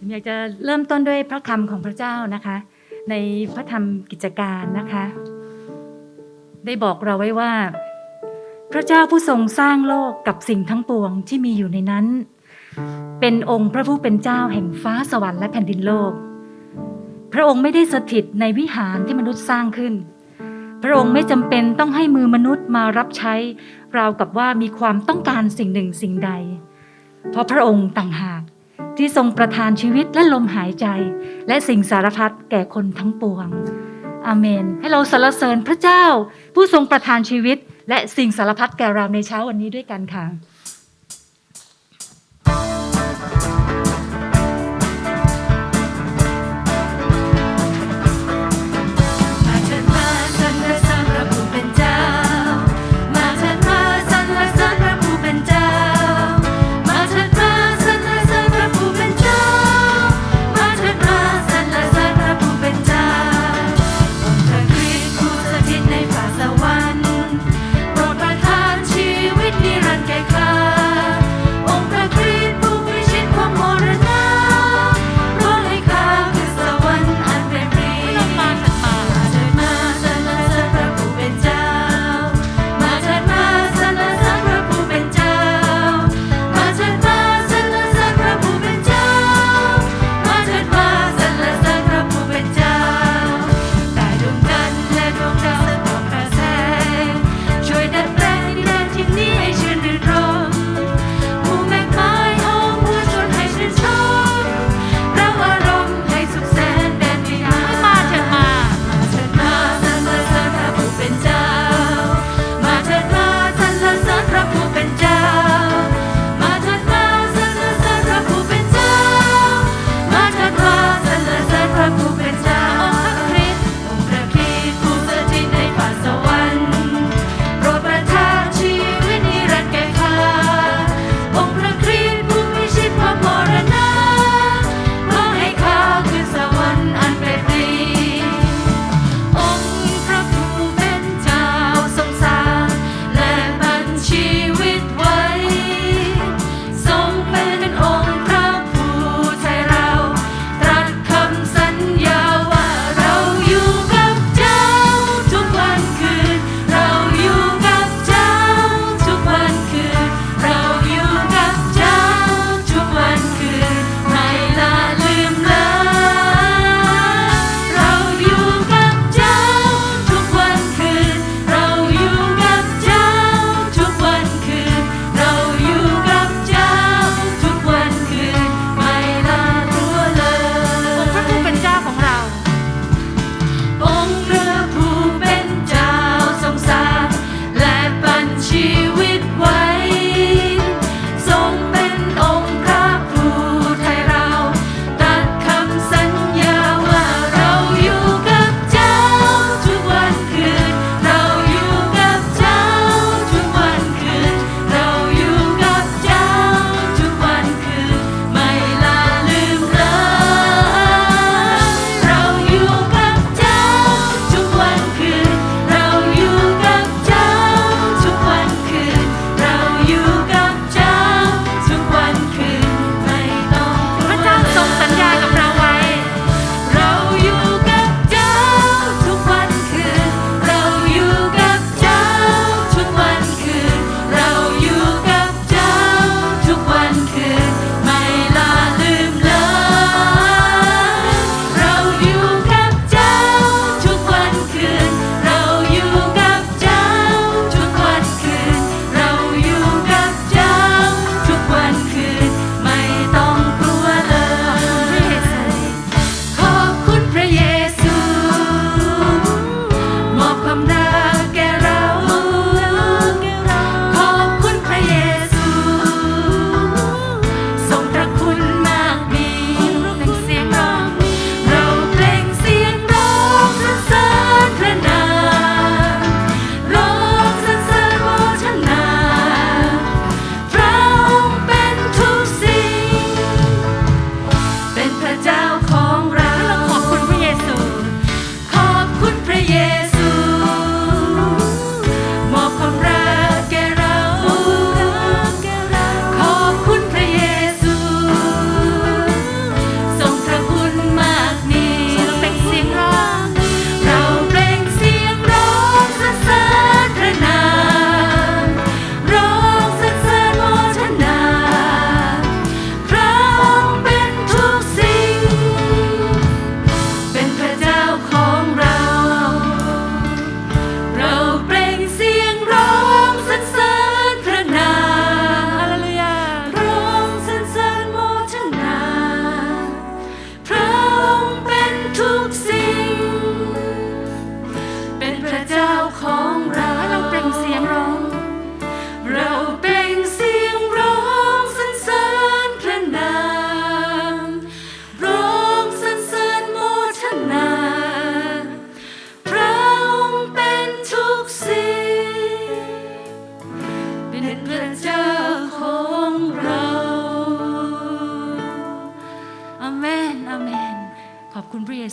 ผมอยากจะเริ่มต้นด้วยพระคำของพระเจ้านะคะ ในพระธรรมกิจการนะคะ ได้บอกเราไว้ว่า พระเจ้าผู้ทรงสร้างโลกกับสิ่งทั้งปวงที่มีอยู่ในนั้น เป็นองค์พระผู้เป็นเจ้าแห่งฟ้าสวรรค์และแผ่นดินโลก พระองค์ไม่ได้สถิตในวิหารที่มนุษย์สร้างขึ้น พระองค์ไม่จำเป็นต้องให้มือมนุษย์มารับใช้ ราวกับว่ามีความต้องการสิ่งหนึ่งสิ่งใด เพราะพระองค์ต่างหาก ที่ทรงประทานชีวิตและลมหายใจ และสิ่งสารพัดแก่คนทั้งปวง อาเมน ให้เราสรรเสริญพระเจ้า ผู้ทรงประทานชีวิต และสิ่งสารพัดแก่เราในเช้าวันนี้ด้วยกันค่ะ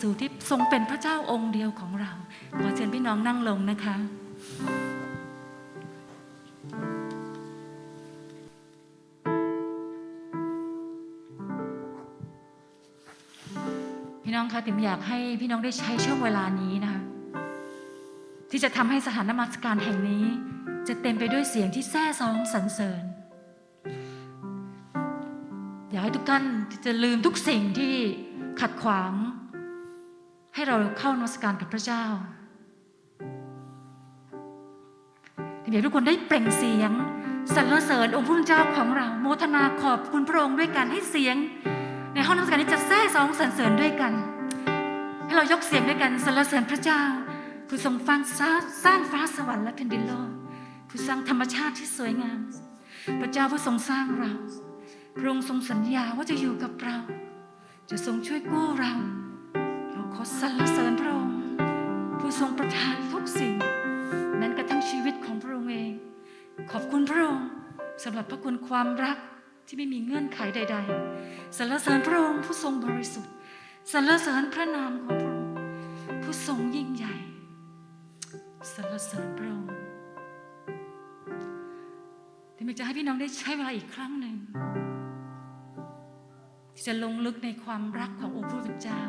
ซูที่ทรงเป็นพระเจ้าองค์เดียวของเรา ขอเชิญพี่น้องนั่งลงนะคะ พี่น้องคะติ๋มอยากให้พี่น้องได้ใช้ช่วงเวลานี้นะคะ ที่จะทำให้สถานนมัสการแห่งนี้ จะเต็มไปด้วยเสียงที่แซ่ซ้องสรรเสริญอยากให้ทุกท่านจะลืมทุกสิ่งที่ขัดขวาง ให้เราเข้านมัสการกับพระเจ้าอยากให้ทุกคนได้เปล่งเสียงสรรเสริญองค์พระผู้เจ้าของเราโมทนาขอบคุณพระองค์ด้วยกันให้เสียง ในห้องนมัสการนี้จะแซ่ซ้องสรรเสริญด้วยกัน ให้เรายกเสียงด้วยกันสรรเสริญพระเจ้า ผู้ทรงฟังสร้างฟ้าสวรรค์และแผ่นดินโลกผู้สร้างธรรมชาติที่สวยงาม พระเจ้าผู้ทรงสร้างเรา พระองค์ทรงสัญญาว่าจะอยู่กับเรา จะทรงช่วยกู้เรา ขอสรรเสริญพระองค์ผู้ทรงประทานทุกสิ่ง นั้นกระทั่งชีวิตของพระองค์เอง ขอบคุณพระองค์สำหรับพระคุณความรักที่ไม่มีเงื่อนไขใด ๆสรรเสริญพระองค์ผู้ทรงบริสุทธิ์สรรเสริญพระนามของพระองค์ผู้ทรงยิ่งใหญ่สรรเสริญพระองค์ที่มันจะให้พี่น้องได้ใช้เวลาอีกครั้งหนึ่งที่จะลงลึกในความรักขององค์พระผู้เป็นเจ้า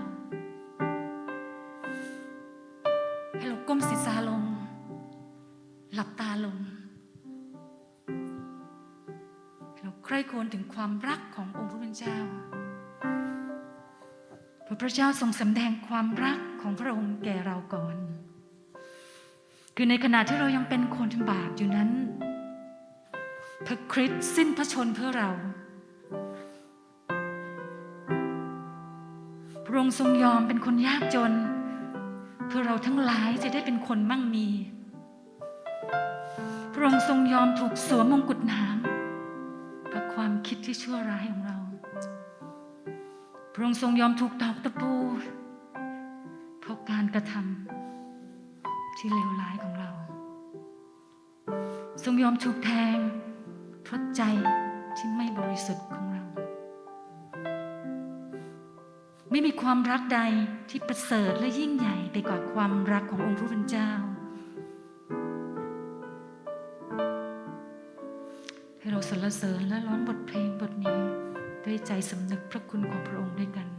ให้เราก้มศีรษะลง หลับตาลงให้เราใคร่ครวญถึงความรักขององค์พระผู้เป็นเจ้าพระพระเจ้าทรงสำแดงความรักของพระองค์แก่เราก่อน คือในขณะที่เรายังเป็นคนบาปอยู่นั้น พระคริสต์สิ้นพระชนเพื่อเรา พระองค์ทรงยอมเป็นคนยากจน เพื่อเราทั้งหลายจะได้เป็นคนมั่งมี พระองค์ทรงยอมถูกสวมมงกุฎหนามเพราะความคิดที่ชั่วร้ายของเรา พระองค์ทรงยอมถูกตอกตะปู เพราะการกระทำที่เลวร้ายของเรา ทรงยอมถูกแทงเพราะใจที่ไม่บริสุทธิ์ของ ไม่มีความรักใดที่ประเสริฐและยิ่งใหญ่ไปกว่าความรักขององค์พระผู้เป็นเจ้า ให้เราสรรเสริญและร้องบทเพลงบทนี้ ด้วยใจสำนึกพระคุณของพระองค์ด้วยกัน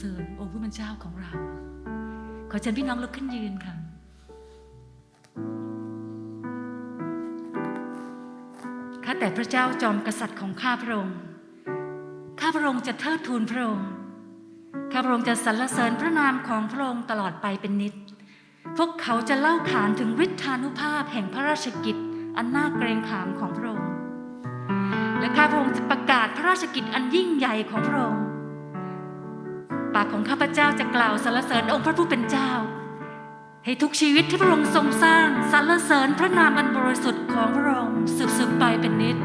สริญองค์ผู้เป็นเจ้าของเรา ขอเชิญพี่น้องลุกขึ้นยืนค่ะข้าแต่พระเจ้าจอมกษัตริย์ของข้าพระองค์ ข้าพระองค์จะเทิดทูนพระองค์ ข้าพระองค์จะสรรเสริญพระนามของพระองค์ตลอดไปเป็นนิจ พวกเขาจะเล่าขานถึงฤทธานุภาพแห่งพระราชกิจ อันน่าเกรงขามของพระองค์ และข้าพระองค์จะประกาศพระราชกิจอันยิ่งใหญ่ของพระองค์ ปากของข้าพเจ้าจะกล่าวสรรเสริญองค์พระผู้เป็นเจ้า ให้ทุกชีวิตที่พระองค์ทรงสร้างสรรเสริญพระนามอันบริสุทธิ์ของพระองค์สืบสืบไปเป็นนิจ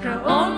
Pro on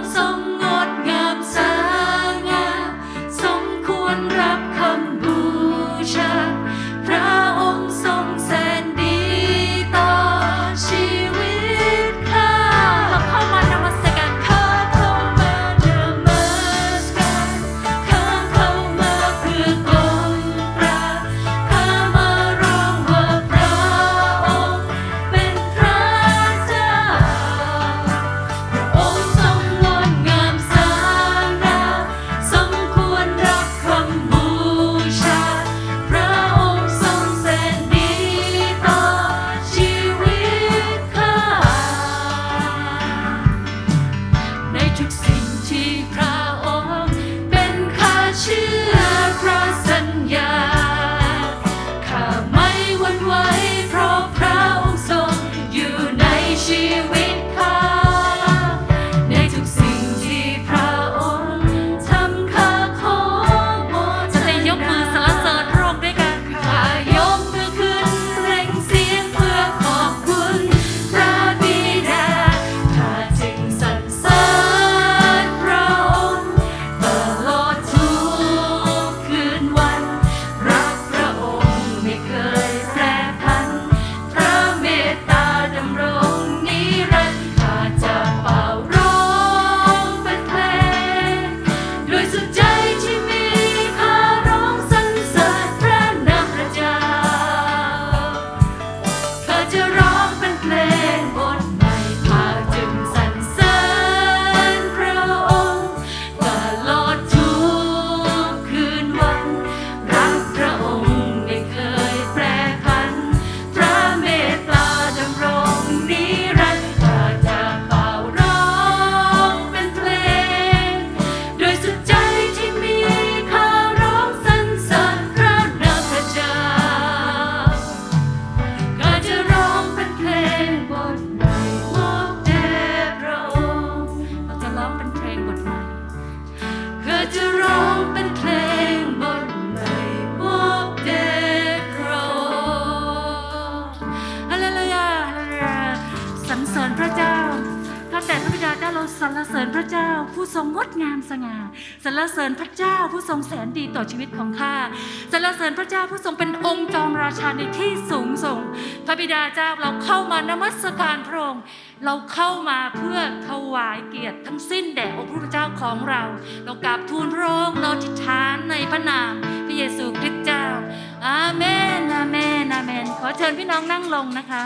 รเสริญพระเจ้าผู้ทรงแสนดีต่อชีวิตของข้าสรรเสริญพระเจ้าผู้ทรงเป็นองค์จอมราชาในที่สูงส่ง พระบิดาเจ้าเราเข้ามานมัสการพระองค์เราเข้ามาเพื่อถวายเกียรติทั้งสิ้นแด่องค์พระเป็นเจ้าของเรา เรากราบทูลพระองค์เราทิฏฐานในพระนามพระเยซูคริสต์เจ้าอาเมนอาเมนอาเมน ขอเชิญพี่น้องนั่งลงนะคะ